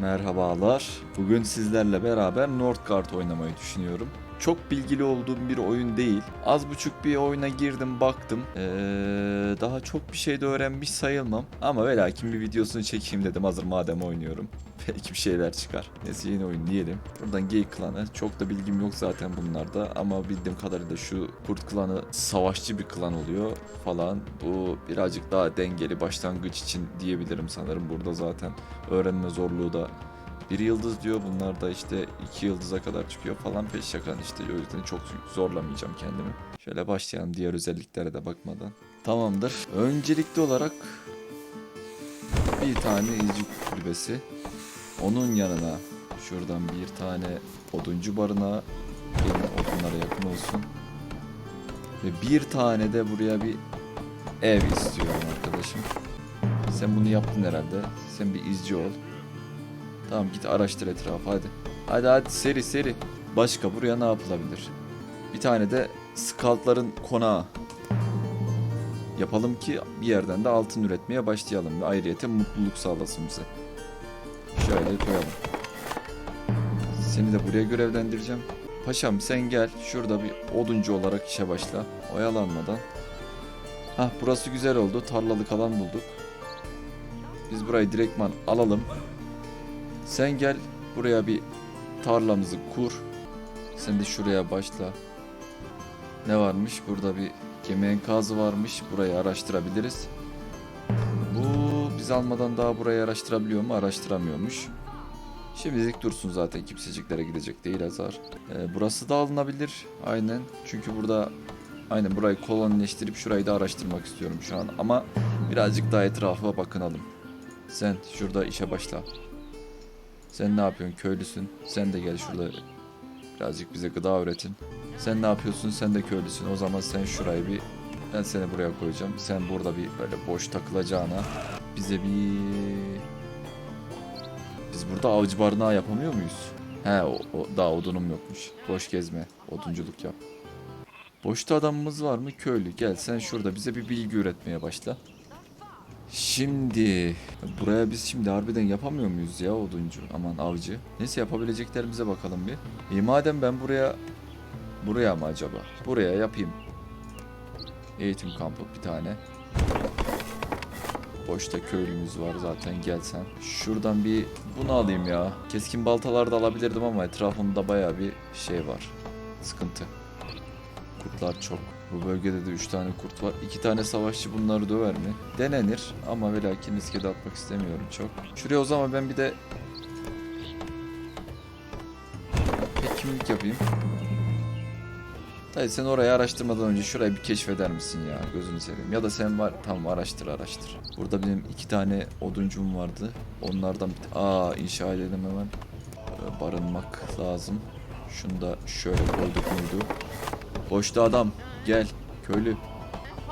Merhabalar. Bugün sizlerle beraber Northgard oynamayı düşünüyorum. Çok bilgili olduğum bir oyun değil. Az buçuk bir oyuna girdim baktım. Ee, daha çok bir şey de öğrenmiş sayılmam. Ama ve lakin bir videosunu çekeyim dedim hazır madem oynuyorum. Belki bir şeyler çıkar. Neyse yeni oyun diyelim. Buradan Gay klanı. Çok da bilgim yok zaten bunlarda. Ama bildiğim kadarıyla şu Kurt klanı savaşçı bir klan oluyor falan. Bu birazcık daha dengeli başlangıç için diyebilirim sanırım. Burada zaten öğrenme zorluğu da bir yıldız diyor. Bunlar da işte iki yıldıza kadar çıkıyor falan peş şakan işte. O yüzden çok zorlamayacağım kendimi. Şöyle başlayalım diğer özelliklere de bakmadan. Tamamdır. Öncelikli olarak bir tane izci kulübesi. Onun yanına şuradan bir tane oduncu barınağı gelin odunlara yakın olsun. Ve bir tane de buraya bir ev istiyorum arkadaşım. Sen bunu yaptın herhalde. Sen bir izci ol. Tamam git araştır etrafı hadi. Hadi hadi seri seri. Başka buraya ne yapılabilir? Bir tane de scoutların konağı yapalım ki bir yerden de altın üretmeye başlayalım ve ayrıyeten mutluluk sağlasın bize. Şöyle koyalım. Seni de buraya görevlendireceğim. Paşam sen gel şurada bir oduncu olarak işe başla. Oyalanmadan. Hah burası güzel oldu. Tarlalık alan bulduk. Biz burayı direktman alalım. Sen gel buraya bir tarlamızı kur. Sen de şuraya başla. Ne varmış? Burada bir gemi enkazı varmış. Burayı araştırabiliriz. Bu biz almadan daha burayı araştırabiliyor mu? Araştıramıyormuş. Şimdilik dursun zaten kimseciklere gidecek değil Azar. Ee, burası da alınabilir. Aynen. Çünkü burada aynen burayı kolonileştirip şurayı da araştırmak istiyorum şu an. Ama birazcık daha etrafa bakınalım. Sen şurada işe başla. Sen ne yapıyorsun köylüsün? Sen de gel şurada birazcık bize gıda üretin. Sen ne yapıyorsun? Sen de köylüsün. O zaman sen şurayı bir ben seni buraya koyacağım. Sen burada bir böyle boş takılacağına bize bir biz burada avcı barınağı yapamıyor muyuz? He o, o daha odunum yokmuş. Boş gezme. Odunculuk yap. Boşta adamımız var mı? Köylü. Gel sen şurada bize bir bilgi üretmeye başla. Şimdi buraya biz şimdi harbiden yapamıyor muyuz ya oduncu aman avcı. Neyse yapabileceklerimize bakalım bir. E madem ben buraya buraya mı acaba? Buraya yapayım. Eğitim kampı bir tane. Boşta köylümüz var zaten gelsen. Şuradan bir bunu alayım ya. Keskin baltalar da alabilirdim ama etrafımda baya bir şey var. Sıkıntı. Kurtlar çok. Bu bölgede de 3 tane kurt var. 2 tane savaşçı bunları döver mi? Denenir ama ve lakin riske de atmak istemiyorum çok. Şuraya o zaman ben bir de hekimlik yapayım. Dayı sen orayı araştırmadan önce şurayı bir keşfeder misin ya gözünü seveyim. Ya da sen var tamam araştır araştır. Burada benim iki tane oduncum vardı. Onlardan bir aa inşa edelim hemen. Ee, barınmak lazım. Şunu da şöyle koyduk muydu? Boşta adam gel köylü.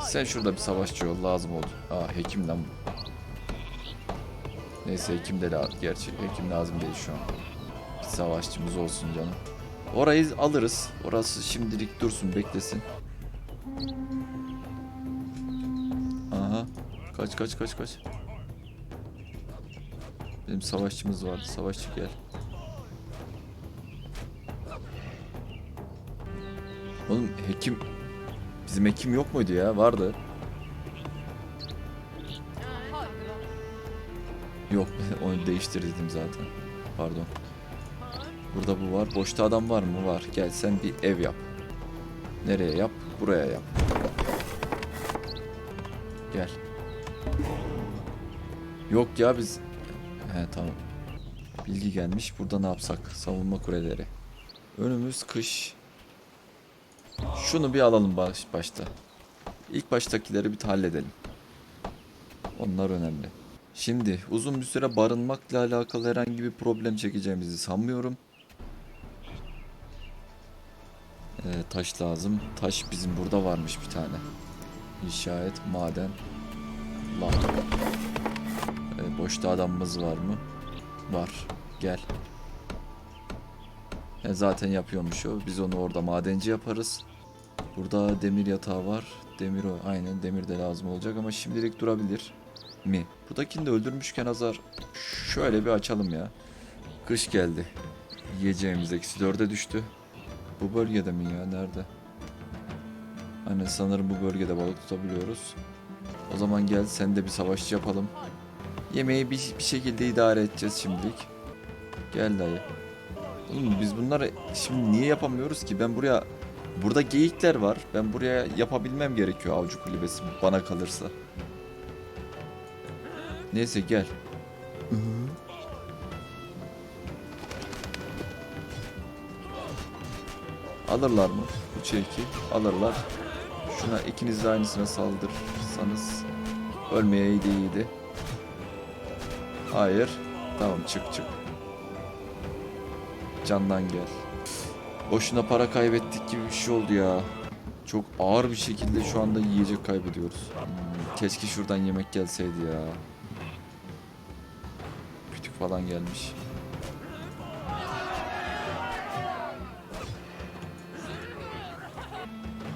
Sen şurada bir savaşçı ol lazım oldu. Aa hekim lan. bu. Neyse hekim de lazım. Gerçi hekim lazım değil şu an. Bir savaşçımız olsun canım. Orayı alırız. Orası şimdilik dursun beklesin. Aha. Kaç kaç kaç kaç. Benim savaşçımız vardı. Savaşçı gel. Oğlum hekim bizim hekim yok muydu ya? Vardı. Yok onu değiştirdim zaten. Pardon. Burada bu var. Boşta adam var mı? Var. Gel sen bir ev yap. Nereye yap? Buraya yap. Gel. Yok ya biz... He tamam. Bilgi gelmiş. Burada ne yapsak? Savunma kuleleri. Önümüz kış. Şunu bir alalım baş, başta. İlk baştakileri bir halledelim. Onlar önemli. Şimdi uzun bir süre barınmakla alakalı herhangi bir problem çekeceğimizi sanmıyorum. Ee, taş lazım. Taş bizim burada varmış bir tane. İnşa et, maden. Lan. Ee, boşta adamımız var mı? Var. Gel. E, zaten yapıyormuş o. Biz onu orada madenci yaparız. Burada demir yatağı var. Demir o. Aynen demir de lazım olacak ama şimdilik durabilir mi? Buradakini de öldürmüşken Azar şöyle bir açalım ya. Kış geldi. Yiyeceğimiz eksi dörde düştü. Bu bölgede mi ya? Nerede? Hani sanırım bu bölgede balık tutabiliyoruz. O zaman gel sen de bir savaşçı yapalım. Yemeği bir, bir şekilde idare edeceğiz şimdilik. Gel dayı. Oğlum biz bunları şimdi niye yapamıyoruz ki? Ben buraya... Burada geyikler var. Ben buraya yapabilmem gerekiyor avcı kulübesi bana kalırsa. Neyse gel. Alırlar mı? 3'e 2 alırlar. Şuna ikiniz de aynısına saldırırsanız ölmeye iyiydi iyiydi. Hayır. Tamam çık çık. Candan gel. Boşuna para kaybettik gibi bir şey oldu ya. Çok ağır bir şekilde şu anda yiyecek kaybediyoruz. Hmm, keşke şuradan yemek gelseydi ya. Kütük falan gelmiş.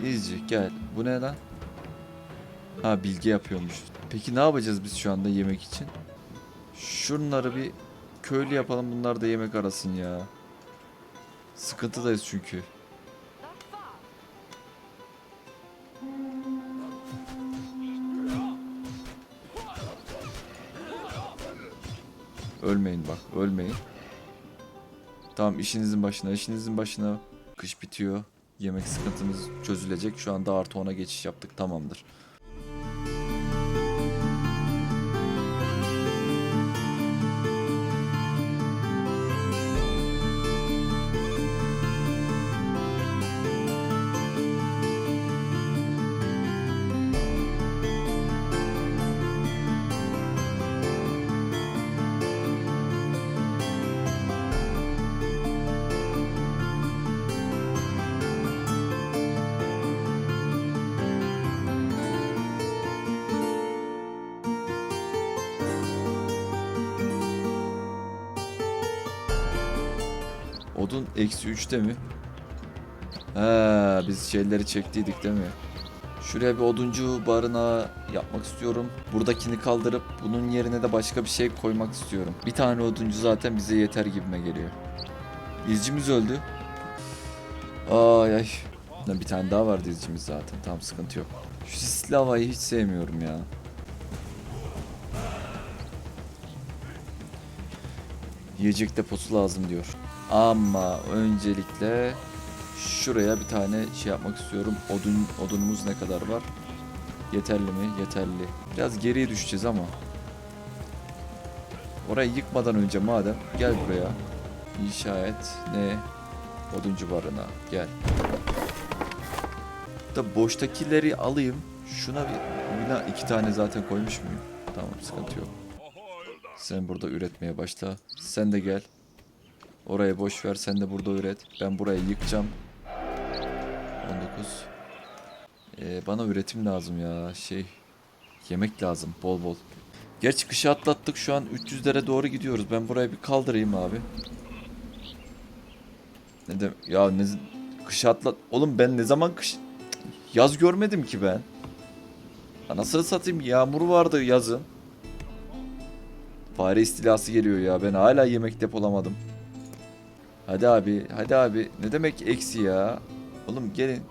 İzci gel. Bu ne lan? Ha bilgi yapıyormuş. Peki ne yapacağız biz şu anda yemek için? Şunları bir köylü yapalım bunlar da yemek arasın ya. Sıkıntıdayız çünkü. Ölmeyin bak ölmeyin. Tamam işinizin başına işinizin başına. Kış bitiyor. Yemek sıkıntımız çözülecek. Şu anda artı 10'a geçiş yaptık tamamdır. Odun eksi 3'te mi? He, biz şeyleri çektiydik değil mi? Şuraya bir oduncu barınağı yapmak istiyorum. Buradakini kaldırıp bunun yerine de başka bir şey koymak istiyorum. Bir tane oduncu zaten bize yeter gibime geliyor. İzcimiz öldü. Ay ay. Bir tane daha vardı izcimiz zaten. Tamam sıkıntı yok. Şu sisli havayı hiç sevmiyorum ya. Yiyecek deposu lazım diyor. Ama öncelikle şuraya bir tane şey yapmak istiyorum. Odun odunumuz ne kadar var? Yeterli mi? Yeterli. Biraz geriye düşeceğiz ama. Orayı yıkmadan önce madem gel buraya. İnşa et. Ne? Oduncu barına. Gel. Da boştakileri alayım. Şuna bir bina iki tane zaten koymuş muyum? Tamam sıkıntı yok. Sen burada üretmeye başla. Sen de gel. Orayı boş ver. Sen de burada üret. Ben burayı yıkacağım. 19. Ee, bana üretim lazım ya. Şey. Yemek lazım. Bol bol. Gerçi kışı atlattık. Şu an 300'lere doğru gidiyoruz. Ben burayı bir kaldırayım abi. Ne de ya ne kışı atlat. Oğlum ben ne zaman kış yaz görmedim ki ben. Anasını satayım yağmur vardı yazın. Fare istilası geliyor ya. Ben hala yemek depolamadım. Hadi abi, hadi abi. Ne demek eksi ya? Oğlum gelin.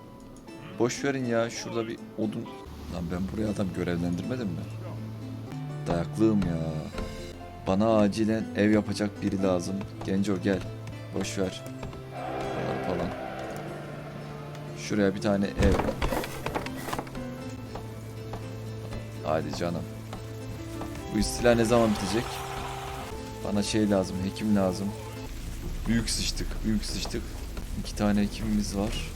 Boş verin ya. Şurada bir odun. Lan ben buraya adam görevlendirmedim mi? Dayaklığım ya. Bana acilen ev yapacak biri lazım. Genco gel. Boş ver. Falan falan. Şuraya bir tane ev. Hadi canım. Bu istila ne zaman bitecek? Bana şey lazım, hekim lazım. Büyük sıçtık, büyük sıçtık. İki tane hekimimiz var.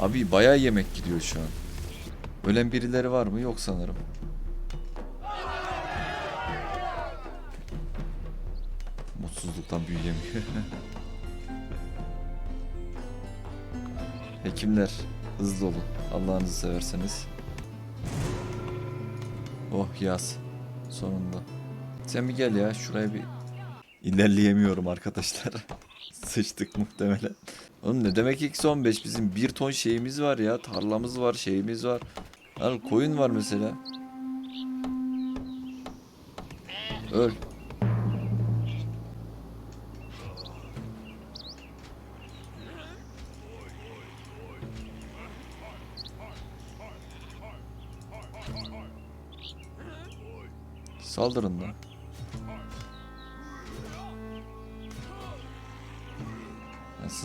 Abi bayağı yemek gidiyor şu an. Ölen birileri var mı? Yok sanırım. Mutsuzluktan büyüyemiyor. Hekimler hızlı olun. Allah'ınızı severseniz. Oh yaz. Sonunda. Sen bir gel ya şuraya bir İlerleyemiyorum arkadaşlar. Sıçtık muhtemelen. Oğlum ne demek X15 bizim bir ton şeyimiz var ya. Tarlamız var şeyimiz var. Lan koyun var mesela. Öl. Saldırın da.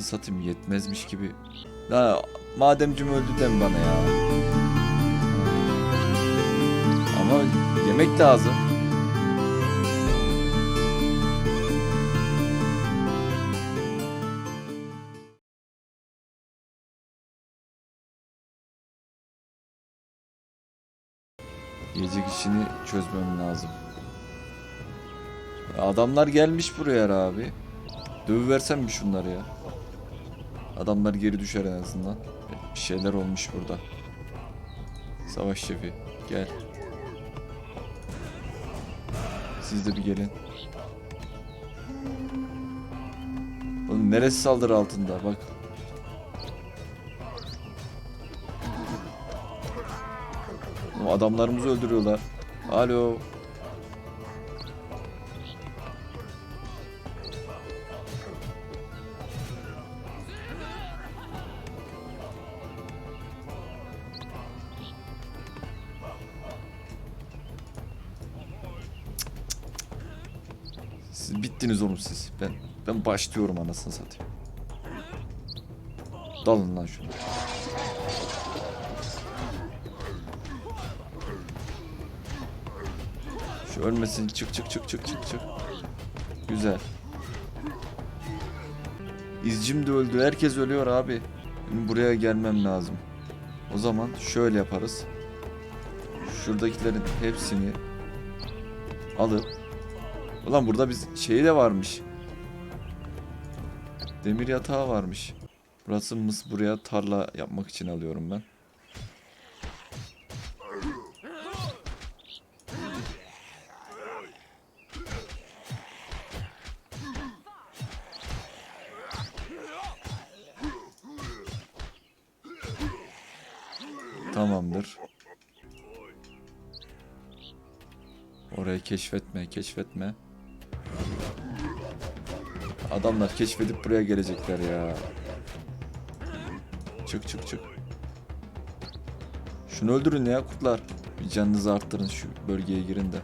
Satayım yetmezmiş gibi. Ha, mademcim öldü deme bana ya. Ama yemek lazım. Yiyecek işini çözmem lazım. Adamlar gelmiş buraya abi. Dövüversem mi şunları ya? Adamlar geri düşer en azından. Bir şeyler olmuş burada. Savaş şefi gel. Siz de bir gelin. Oğlum neresi saldırı altında bak. Adamlarımızı öldürüyorlar. Alo. Siz bittiniz oğlum siz. Ben ben başlıyorum anasını satayım. Dalın lan şunu. Şu ölmesin. Çık çık çık çık çık çık. Güzel. İzcim de öldü. Herkes ölüyor abi. Benim buraya gelmem lazım. O zaman şöyle yaparız. Şuradakilerin hepsini alıp Ulan burada biz şeyi de varmış. Demir yatağı varmış. Burası mıs buraya tarla yapmak için alıyorum ben. Tamamdır. Orayı keşfetme, keşfetme. Adamlar keşfedip buraya gelecekler ya. Çık çık çık. Şunu öldürün ya kurtlar. Bir canınızı arttırın şu bölgeye girin de.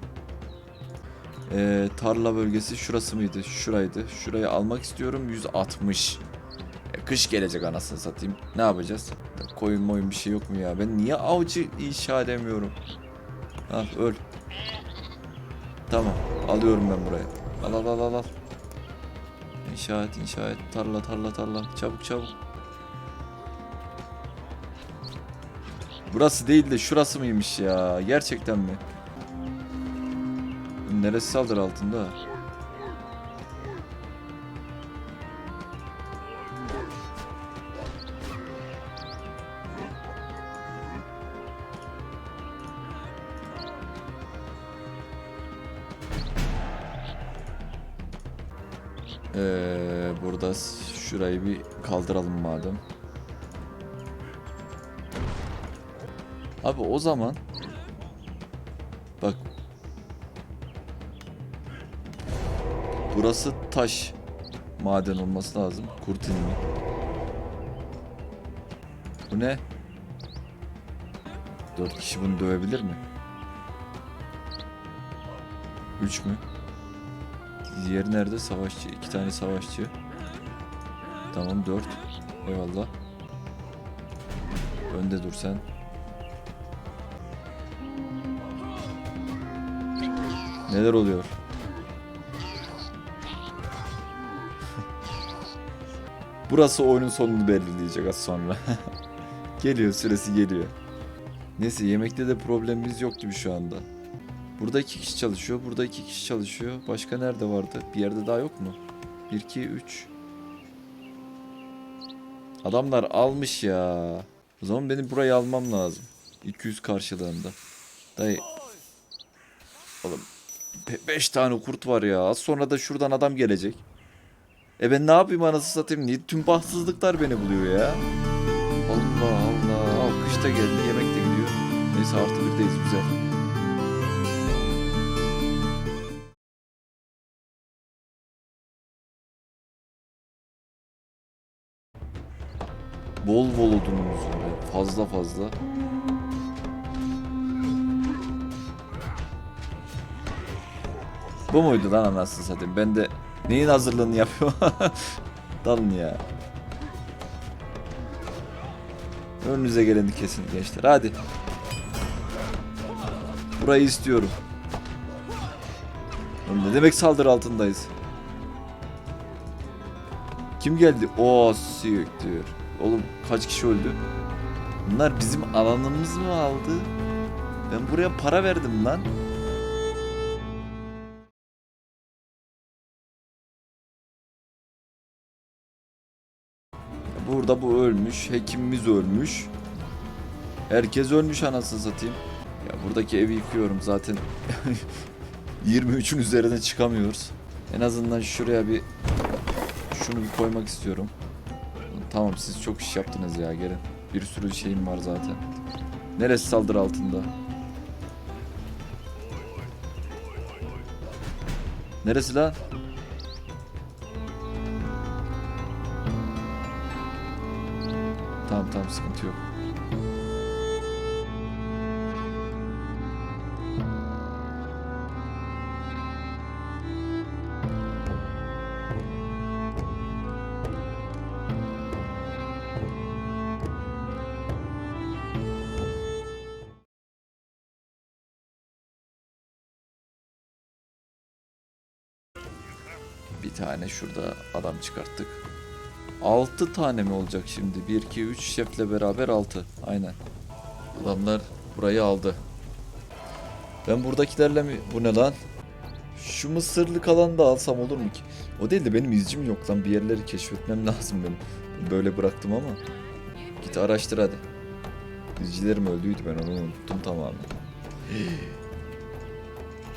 Ee, tarla bölgesi şurası mıydı? Şuraydı. Şurayı almak istiyorum. 160. E, kış gelecek anasını satayım. Ne yapacağız? Koyun moyun bir şey yok mu ya? Ben niye avcı inşa edemiyorum? Al öl. Tamam. Alıyorum ben burayı. Al al al al al. İnşa et, inşa et. Tarla, tarla, tarla. Çabuk, çabuk. Burası değil de şurası mıymış ya? Gerçekten mi? Neresi saldırı altında? Kaldıralım madem. Abi o zaman bak burası taş maden olması lazım. Kurt ilmi. Bu ne? Dört kişi bunu dövebilir mi? Üç mü? Diğeri nerede? Savaşçı. iki tane savaşçı. Tamam dört. Eyvallah. Önde dur sen. Neler oluyor? Burası oyunun sonunu belirleyecek az sonra. geliyor süresi geliyor. Neyse yemekte de problemimiz yok gibi şu anda. Burada iki kişi çalışıyor. Burada iki kişi çalışıyor. Başka nerede vardı? Bir yerde daha yok mu? 1, 2, 3. Adamlar almış ya. O zaman benim burayı almam lazım. 200 karşılığında. Dayı. Oğlum. 5 tane kurt var ya. Az sonra da şuradan adam gelecek. E ben ne yapayım anasını satayım? Niye tüm bahtsızlıklar beni buluyor ya? Allah Allah. Al kış da geldi. Yemek de gidiyor. Neyse artı birdeyiz güzel. Bol bol odunumuz var. ya, Fazla fazla. Bu muydu lan anasını satayım? Ben de neyin hazırlığını yapıyorum? Dalın ya. Önünüze geleni kesin gençler. Hadi. Burayı istiyorum. Oğlum Ne demek saldırı altındayız? Kim geldi? O siktir. Oğlum kaç kişi öldü? Bunlar bizim alanımız mı aldı? Ben buraya para verdim lan. Burada bu ölmüş. Hekimimiz ölmüş. Herkes ölmüş anasını satayım. Ya buradaki evi yıkıyorum zaten. 23'ün üzerine çıkamıyoruz. En azından şuraya bir şunu bir koymak istiyorum. Tamam siz çok iş yaptınız ya gelin. Bir sürü şeyim var zaten. Neresi saldırı altında? Neresi lan? Tamam tamam sıkıntı yok. Tane şurada adam çıkarttık. 6 tane mi olacak şimdi? 1, 2, 3 şefle beraber 6. Aynen. Adamlar burayı aldı. Ben buradakilerle mi... Bu ne lan? Şu mısırlık alanı da alsam olur mu ki? O değil de benim izcim yok lan. Bir yerleri keşfetmem lazım benim. Böyle bıraktım ama. Git araştır hadi. İzcilerim öldüydü ben onu unuttum tamamen.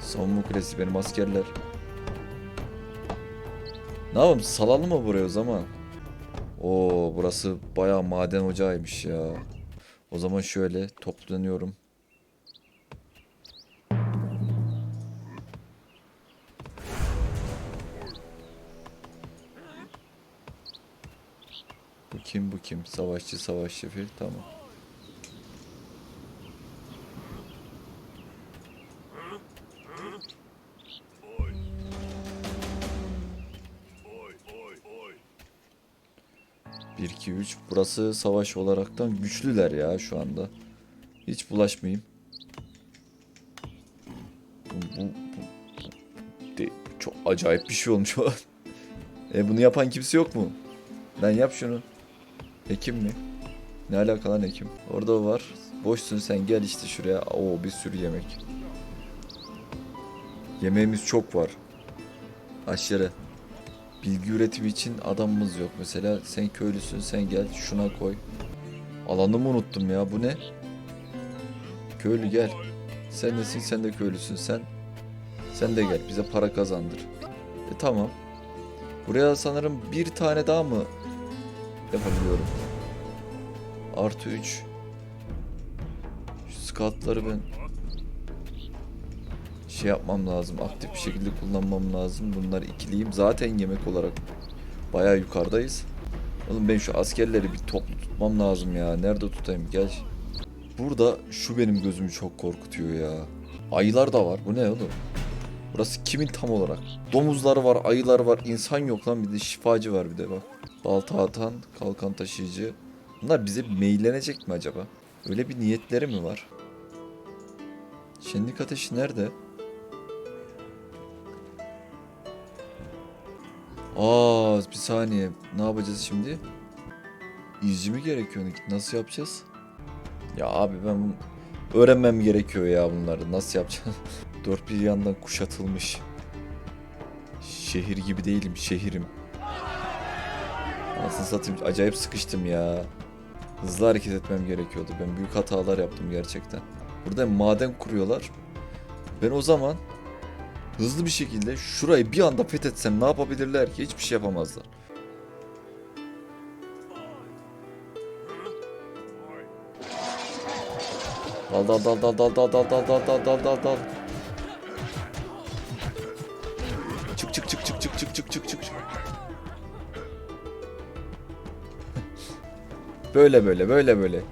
Savunma kulesi benim askerler. Ne yapalım salalım mı buraya o zaman? Oo burası bayağı maden ocağıymış ya. O zaman şöyle toplanıyorum. Bu kim bu kim? Savaşçı savaş şefi tamam. Burası savaş olaraktan güçlüler ya şu anda. Hiç bulaşmayayım. Bu, bu, bu- de- çok acayip bir şey olmuş o. e bunu yapan kimse yok mu? Lan yap şunu. Hekim mi? Ne alaka lan hekim? Orada var. Boşsun sen gel işte şuraya. Oo bir sürü yemek. Yemeğimiz çok var. Aşırı. Bilgi üretimi için adamımız yok. Mesela sen köylüsün sen gel şuna koy. Alanımı unuttum ya bu ne? Köylü gel. Sen nesin sen de köylüsün sen. Sen de gel bize para kazandır. E tamam. Buraya sanırım bir tane daha mı yapabiliyorum? Artı 3. Şu scoutları ben şey yapmam lazım. Aktif bir şekilde kullanmam lazım. Bunlar ikiliyim. Zaten yemek olarak bayağı yukarıdayız. Oğlum ben şu askerleri bir toplu tutmam lazım ya. Nerede tutayım? Gel. Burada şu benim gözümü çok korkutuyor ya. Ayılar da var. Bu ne oğlum? Burası kimin tam olarak? Domuzlar var, ayılar var, insan yok lan bir de şifacı var bir de bak. Balta atan, kalkan taşıyıcı. Bunlar bize meyillenecek mi acaba? Öyle bir niyetleri mi var? Şenlik ateşi nerede? Aa bir saniye. Ne yapacağız şimdi? İzci mi gerekiyor? Nasıl yapacağız? Ya abi ben öğrenmem gerekiyor ya bunları. Nasıl yapacağız? Dört bir yandan kuşatılmış. Şehir gibi değilim, şehirim. Nasıl satayım? Acayip sıkıştım ya. Hızlı hareket etmem gerekiyordu. Ben büyük hatalar yaptım gerçekten. Burada maden kuruyorlar. Ben o zaman hızlı bir şekilde şurayı bir anda fethetsem ne yapabilirler ki? Hiçbir şey yapamazlar. Dal dal dal dal dal dal dal dal dal dal dal dal dal. Çık çık çık çık çık çık çık çık çık. Böyle böyle böyle böyle.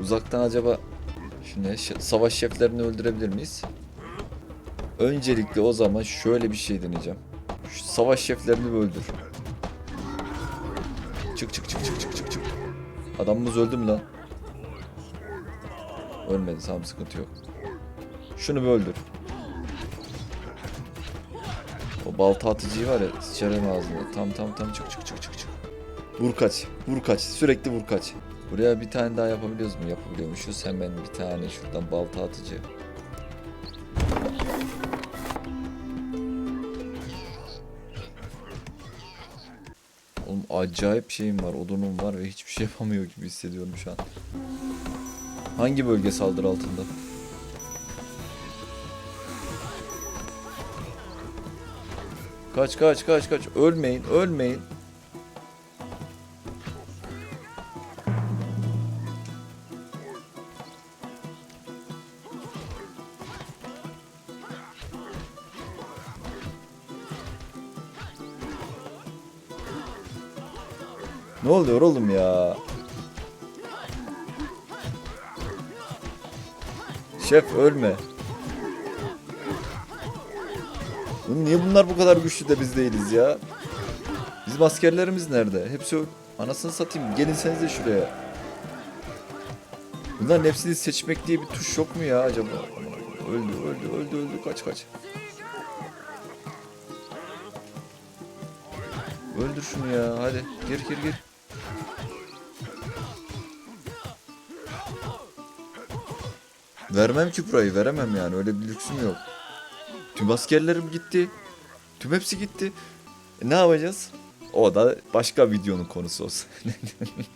Uzaktan acaba şimdi savaş şeflerini öldürebilir miyiz? Öncelikle o zaman şöyle bir şey deneyeceğim. Şu savaş şeflerini öldür. Çık çık çık çık çık çık çık. Adamımız öldü mü lan? Ölmedi tamam sıkıntı yok. Şunu bir öldür. O balta atıcıyı var ya sıçarım ağzına. Tam tam tam çık çık çık çık çık. Vur kaç. Vur kaç. Sürekli vur kaç. Buraya bir tane daha yapabiliyoruz mu? Yapabiliyormuşuz. Hemen bir tane şuradan balta atıcı. Acayip şeyim var, odunum var ve hiçbir şey yapamıyor gibi hissediyorum şu an. Hangi bölge saldırı altında? Kaç kaç kaç kaç. Ölmeyin, ölmeyin. Oluyor oğlum ya? Şef ölme. Oğlum niye bunlar bu kadar güçlü de biz değiliz ya? Bizim askerlerimiz nerede? Hepsi Anasını satayım. Gelin seniz de şuraya. Bunların hepsini seçmek diye bir tuş yok mu ya acaba? Öldü öldü öldü öldü kaç kaç. Öldür şunu ya hadi gir gir gir. Vermem ki burayı veremem yani öyle bir lüksüm yok. Tüm askerlerim gitti. Tüm hepsi gitti. E, ne yapacağız? O da başka videonun konusu olsun.